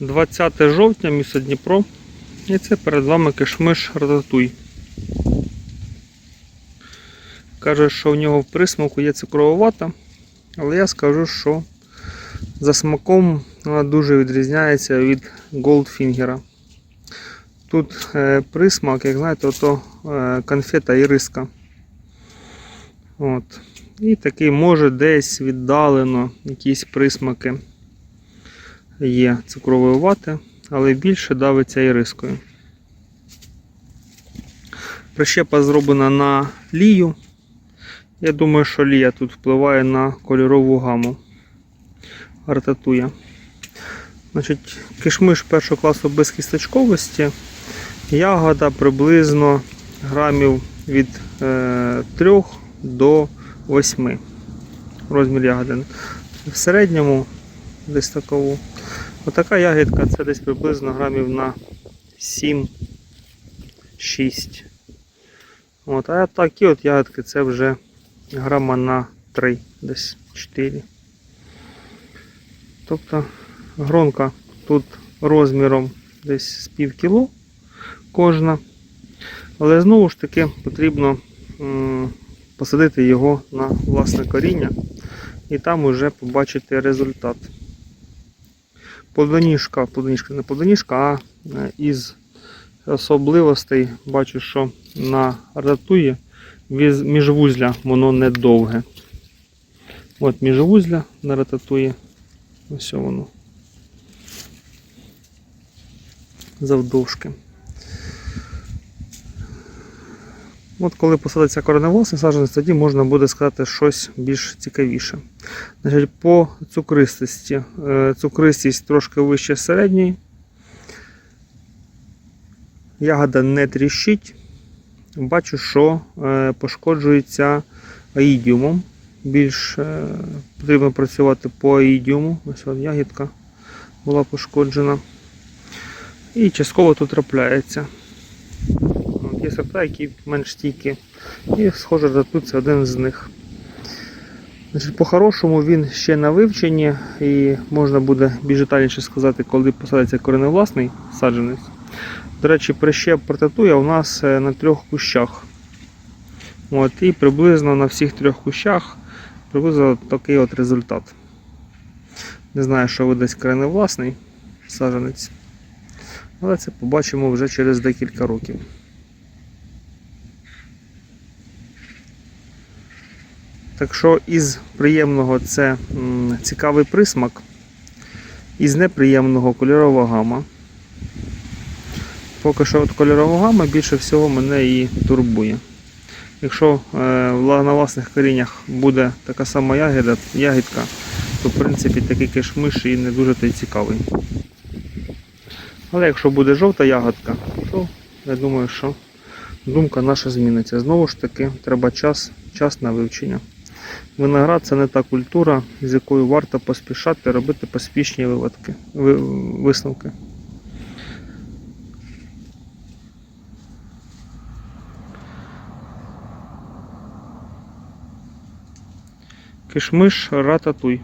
20 жовтня, місто Дніпро. І це перед вами кишмиш рататуй. Каже, що в нього в присмаку є цукрова але я скажу, що за смаком вона дуже відрізняється від Goldfinger. Тут е, присмак, як знаєте, ото е, конфета і риска. От. І такий може десь віддалено якісь присмаки є цукрової вати, але більше давиться ірискою. Прищепа зроблена на лію. Я думаю, що лія тут впливає на кольорову гаму артатуя. Значить, кишмиш першого класу без кісточковості. Ягода приблизно грамів від е, 3 до 8. Розмір ягоди. В середньому десь такову. Отака ягідка це десь приблизно грамів на 7-6. От, а такі от ягодки це вже грама на 3, десь 4. Тобто гронка тут розміром десь з пів кіло кожна. Але знову ж таки потрібно посадити його на власне коріння і там уже побачити результат. Плодоніжка, плодоніжка не плодоніжка, а е, із особливостей бачу, що на ратуї міжвузля воно не довге. От міжвузля на рататуї. Ось воно. Завдовжки. От коли посадиться кореневласний саджанець, тоді можна буде сказати щось більш цікавіше. Значить, по цукристості. Е, Цукристість трошки вище середньої. Ягода не тріщить. Бачу, що е, пошкоджується аїдіумом. Більш е, потрібно працювати по аїдіуму. Ось от ягідка була пошкоджена. І частково тут трапляється. Є сорта, які менш стійкі. І схоже, тут це один з них. По-хорошому він ще на вивченні і можна буде більш детальніше сказати, коли посадиться кореневласний саджанець. До речі, прищеп протатує у нас е, на трьох кущах. От, і приблизно на всіх трьох кущах приблизно такий от результат. Не знаю, що видасть кореневласний саджанець. Але це побачимо вже через декілька років. Так що із приємного це цікавий присмак, із неприємного кольорова гама. Поки що от кольорова гама більше всього мене і турбує. Якщо е, на власних коріннях буде така сама ягода, ягідка, то в принципі такий кишмиш і не дуже той цікавий. Але якщо буде жовта ягодка, то я думаю, що думка наша зміниться. Знову ж таки, треба час, час на вивчення. Виноград це не та культура, з якою варто поспішати робити поспішні виводки, висновки. Кишмиш рататуй.